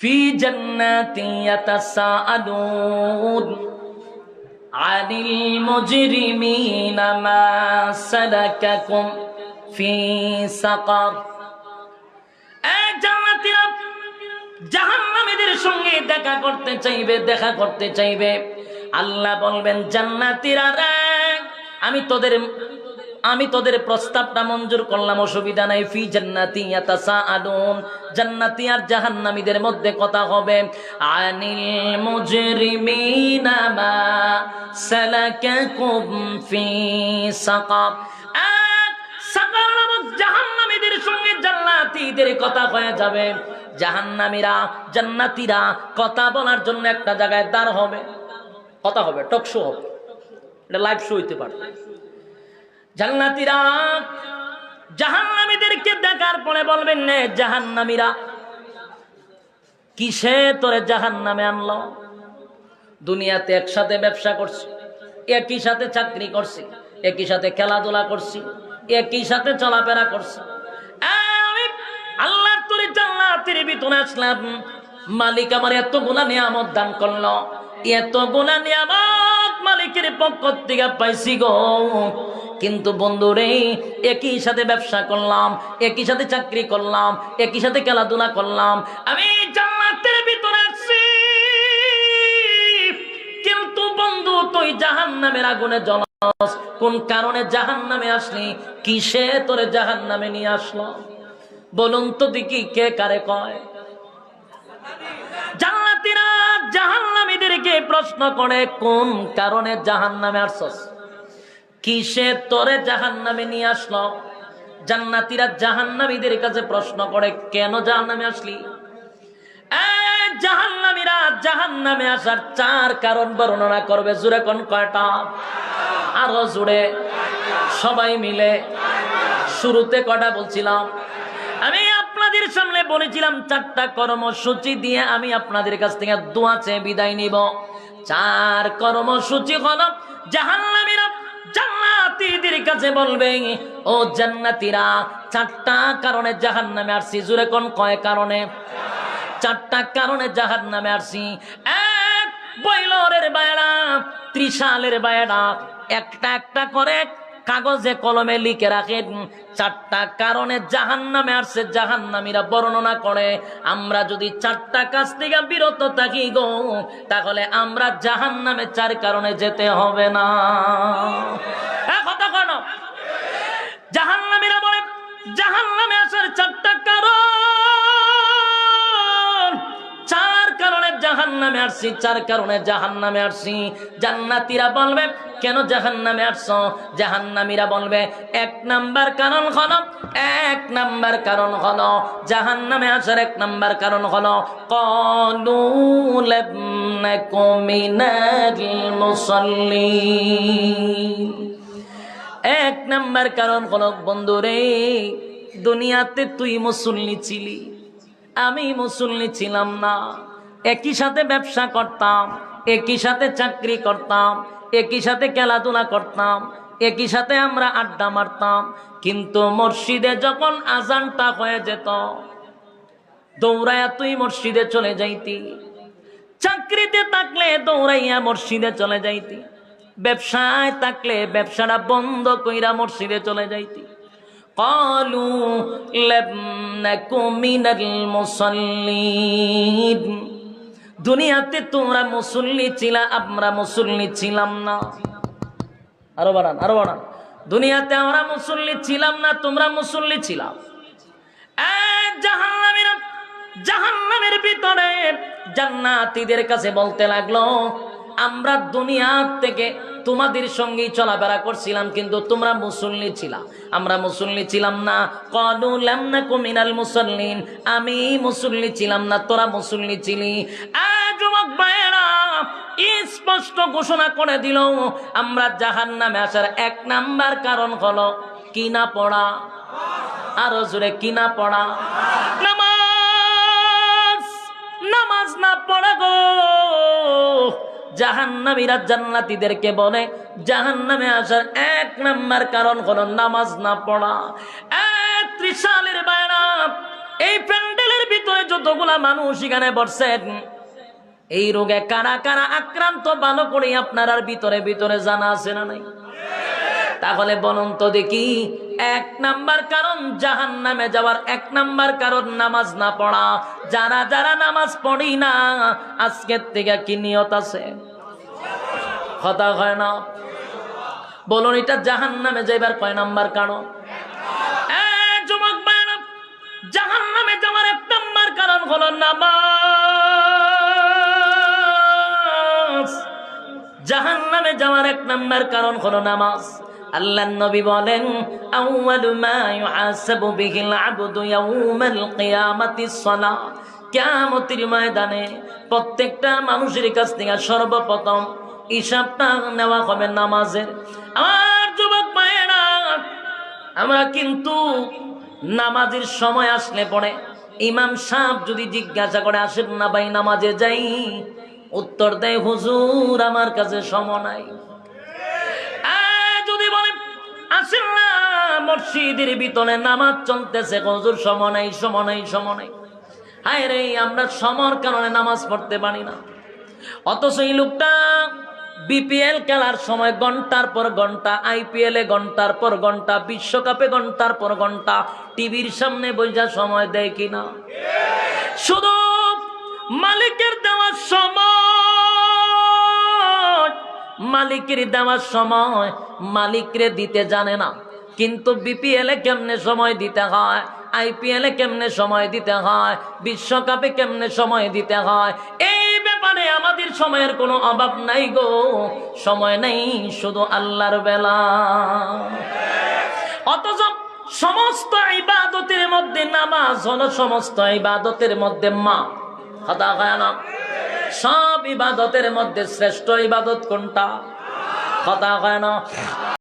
ফি জান্নাতি ইয়াতাসাআলুন আনিল মুজরিমিনা মা সালাকাকুম ফি সাকার। জাহান্নামীদের সঙ্গে দেখা করতে চাইবে, দেখা করতে চাইবে। আল্লাহ বলবেন, জান্নাতিরা আমি তোদের আমি তোদের প্রস্তাবটা মঞ্জুর করলাম, অসুবিধা নাই। ফি জান্নাতি ইয়াতাসাআলুন। জান্নাতি আর জাহান্নামীদের মধ্যে কথা হবে। আনিল মুজরিমিনা মা সালাকাকুম ফি এক সাকার নামক জাহান্নামীদের সঙ্গে জান্নাতীদের কথা হয়ে যাবে। জাহান্নামীরা, জান্নাতীরা কথা বলার জন্য একটা জায়গায় দাঁড় হবে। কথা হবে, টক শো হবে। এটা লাইভ শো হইতে পারে। জান্নাতীরা, জাহান্নামীদেরকে দেখার পরে বলবেন, নে জাহান্নামীরা, কিসে তোরে জাহান্নামে আনলো? দুনিয়াতে একসাথে ব্যবসা করছি, একই সাথে চাকরি করছি, একই সাথে খেলাধুলা করছি, একই সাথে চলাফেরা করছি। আমি আল্লাহ তোর জান্নাতের ভিতরে আসলাম। মালিক আমার এত গুণা নিয়ামত দান করল, এত গুণা নিয়ামত মালিকের পক্ষ থেকে পাইছি গো। কিন্তু বন্ধুরে, একই সাথে ব্যবসা করলাম, একই সাথে চাকরি করলাম, একই সাথে খেলাধুলা করলাম। আমি জান্নাতের ভিতরে আছি। কিন্তু বন্ধু, তুই জাহান নামের আগুনে জ্বলাস। কোন কারণে জাহান নামে আসলি? কিসে তোরে জাহান নামে নিয়ে আসলো? বলুন তো দেখি কে কারে কয়। জান্নাতীরা জাহান্নামীদেরকে প্রশ্ন করে, কোন কারণে জাহান্নামে আসছস? কিসে তোরে জাহান্নামে নিয়ে আসলো? জান্নাতীরা জাহান্নামীদের কাছে প্রশ্ন করে, কেন জাহান্নামে আসলি? আসার চার কারণ বর্ণনা করবে। জুড়ে কোন কয়টা? আরও জুড়ে সবাই মিলে শুরুতে কটা বলছিলাম? আমি আপনাদের সামনে বলেছিলাম, চারটা কর্মসূচি দিয়ে আমি আপনাদের কাছ থেকে দোয়া চেয়ে বিদায় নিব। চার কর্মসূচি হলো, জাহান্নামীরা জান্নাতীদের কাছে বলবে, ও জান্নাতীরা, চারটা কারণে জাহান্নামে আসছি। জুড়ে কোন কয় কারণে? চারটা কারণে জাহান নামে আসছি। এক বৈলরের বায়না ত্রিশালের বায়না একটা একটা করে কাগজে কলমে লিখে রাখেন চারটা কারণে জাহান নামে আসছে জাহান নামীরা বর্ণনা করে, আমরা যদি চারটা কাজ থেকে বিরত থাকি গো, তাহলে আমরা জাহান নামে চার কারণে যেতে হবে না। কথা কেন। জাহান নামীরা বলে জাহান নামে আসার চারটা কারণ। চার কারণে জাহান নামে আসছি, চার কারণে জাহান নামে আসছি। জান্নাতিরা বলবে, কেন জাহান নামে আসছো? জাহান্নামীরা বলবে, এক নাম্বার কারণ হলো, এক নাম্বার কারণ হলো জাহান নামে আসার এক নাম্বার কারণ হলো, কলু মিনাল মুসাল্লিন। এক নাম্বার কারণ হলো, বন্ধুরে, দুনিয়াতে তুই মুসল্লি ছিলি। আমি মুসল্লি ছিলাম না। একই সাথে ব্যবসা করতাম, একই সাথে চাকরি করতাম, একই সাথে খেলাধুলা করতাম, একই সাথে আমরা আড্ডা মারতাম। কিন্তু মসজিদে যখন আজানটা হয়ে যেত দৌড়াইয়া তুই মসজিদে চলে যাইতি। চাকরিতে থাকলে দৌড়াইয়া মসজিদে চলে যাইতি। ব্যবসায় থাকলে ব্যবসাটা বন্ধ কইরা মসজিদে চলে যাইতি। কলু মিনাল দুনিয়াতে তোমরা মুসল্লি ছিলা, আমরা মুসল্লি ছিলাম না। আরও বাড়ান আরও বাড়ান। দুনিয়াতে আমরা মুসল্লি ছিলাম না, তোমরা মুসল্লি ছিলাম জাহান্নামের ভিতরে জান্নাতিদের কাছে বলতে লাগল আমরা দুনিয়া থেকে তোমাদের সঙ্গেই চলাফেরা করছিলাম, কিন্তু তোমরা মুসল্লি ছিলাম আমরা মুসল্লি ছিলাম না। কলুলাম না কুমিনাল মুসল্লিন। আমি মুসল্লি ছিলাম না, তোরা মুসল্লি ছিলি। যুবক ভাইয়েরা স্পষ্ট ঘোষণা করে দিল, আমরা জাহান নামে আসার এক নাম্বার কারণ হলো কিনা পড়া। আরও জোরে, কিনা পড়া। জাহান্নামীরা জান্নাতীদেরকে বলে, জাহান্নামে আসার এক নাম্বার কারণ হলো নামাজ না পড়া। এক ত্রিশালের বায়না এই প্যান্ডেলের ভিতরে যতগুলা মানুষ এখানে বসছেন, এই রোগে কারা কারা আক্রান্ত, ভালো করে আপনার ভিতরে ভিতরে জানা আছে না নাই? তাহলে বলুন তো দেখি এক নাম্বার কারণ জাহান নামে যাওয়ার, এক নাম্বার কারণ নামাজ না পড়া। যারা যারা নামাজ পড়ি না, আজকের থেকে কি নিয়ত আছে? কথা হয় না। বলুন, এটা জাহান নামে যাইবার কয় নাম্বার কারণ? জাহান নামে যাওয়ার এক নাম্বার কারণ হলো নামাজ। জাহান নামে যাওয়ার এক নাম্বার কারণ হলো নামাজ। আল্লাহ নবী বলেন কিয়ামতের ময়দানে প্রত্যেকটা মানুষের কাছ থেকে সর্বপ্রথম হিসাবটা নেওয়া হবে নামাজের। আমার যুবক মায়েরা আমরা কিন্তু নামাজের সময় আসলে পড়ে ইমাম সাহেব যদি জিজ্ঞাসা করে, আসেন না ভাই, নামাজে যাই? উত্তর দেয়, হুজুর, আমার কাছে সময় নাই। আসেন না মসজিদের ভিতরে নামাজ চলতেছে। হুজুর সময় নাই সময় নাই সময় নাই হায় রে, আমরা সমর কারণে নামাজ পড়তে পারি না। অথচ এই লোকটা বিপিএল খেলার সময় ঘণ্টার পর ঘণ্টা, আইপিএল এ ঘণ্টার পর ঘণ্টা, বিশ্বকাপে ঘণ্টার পর ঘণ্টা, টিভির সামনে বইজা সময় দেয় কিনা শুধু মালিকের দেওয়ার সময়, মালিকের দেওয়ার সময় মালিকরে দিতে জানে না। কিন্তু বিপিএল কেমনে সময় দিতে হয়? আইপিএল কেমনে সময় দিতে হয়? বিশ্বকাপে কেমনে সময় দিতে হয়? এই ব্যাপারে আমাদের সময়ের কোনো অভাব নাই গো। সময় নেই শুধু আল্লাহর বেলা। অথচ সমস্ত ইবাদতের মধ্যে নামাজ হলো সমস্ত ইবাদতের মধ্যে মা। কথা হয় না? সব ইবাদতের মধ্যে শ্রেষ্ঠ ইবাদত কোনটা? কথা হয় না?